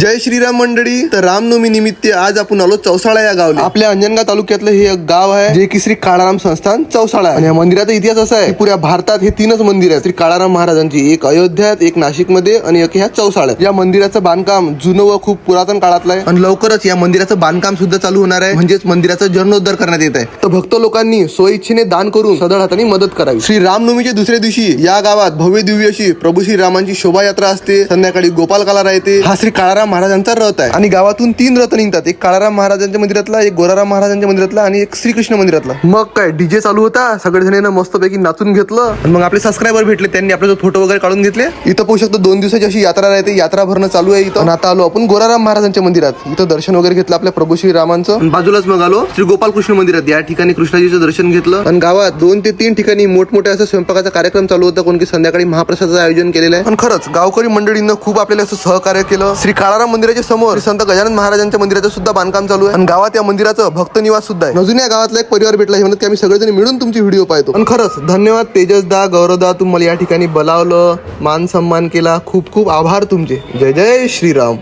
जय श्रीराम मंडळी तर रामनवमी निमित्त आज आपण आलो चौसाळा या गावला. आपल्या अंजनगाव तालुक्यातलं हे एक गाव आहे जे की श्री काळाराम संस्थान चौसाळा आहे. आणि या मंदिराचा इतिहास असा आहे पुऱ्या भारतात हे तीनच मंदिर आहे श्री काळाराम महाराजांची एक अयोध्यात एक नाशिकमध्ये आणि एक ह्या चौसाळ्यात. या मंदिराचं बांधकाम जुनं व खूप पुरातन काळातलं आहे. आणि लवकरच या मंदिराचं बांधकाम सुद्धा चालू होणार आहे. म्हणजेच मंदिराचा जीर्णोद्धार करण्यात येत आहे. तर भक्त लोकांनी स्वइच्छेने दान करून सदळ हाताने मदत करावी. श्री रामनवमीच्या दुसऱ्या दिवशी या गावात भव्य दिव्य अशी प्रभू श्री रामांची शोभायात्रा असते. संध्याकाळी गोपाल काला राहते. हा श्री काळाराम महाराजांचा रथ आहे. आणि गावातून तीन रथ निघतात. एक काळाराम महाराजांच्या मंदिरातला एक गोराराम महाराजांच्या मंदिरातला आणि एक श्रीकृष्ण मंदिरातला. मग काय डीजे चालू होता? सगळे जणांना मस्तपैकी नाचून घेतलं. आणि मग आपले सबस्क्रायबर भेटले. त्यांनी आपले फोटो वगैरे काढून घेतले. इथं पाहू शकतो दोन दिवसाची अशी यात्रा राहते. यात्रा भरणं चालू आहे इथं. आता आलो आपण गोराराम महाराजांच्या मंदिरात. इथं दर्शन वगैरे घेतलं आपल्या प्रभू श्री रामांचं बाजूलाच मग आलो श्री गोपाल कृष्ण मंदिरात. या ठिकाणी कृष्णाजीचं दर्शन घेतलं. आणि गावात दोन ते तीन ठिकाणी मोठमोठ्या असं स्वयंपाकाचा कार्यक्रम चालू होता. कोण की संध्याकाळी महाप्रसादाचं आयोजन केलेलं आहे. आणि खरंच गावकरी मंडळीनं खूप आपल्याला असं सहकार्य केलं. श्री काळाराम मंदिराच्या समोर संत गजानन महाराजांच्या मंदिराचं सुद्धा बांधकाम चालू आहे. आणि गावात या मंदिराचं भक्त निवास सुद्धा आहे. अजून या गावातला एक परिवार भेटला हे म्हणत की आम्ही सगळेजण मिळून तुमची व्हिडिओ पाहतो. आणि खरंच धन्यवाद तेजसदा गौरवदा तुम्हाला या ठिकाणी बोलावलं. मान सन्मान केला. खूप खूप आभार तुमचे. जय जय श्रीराम.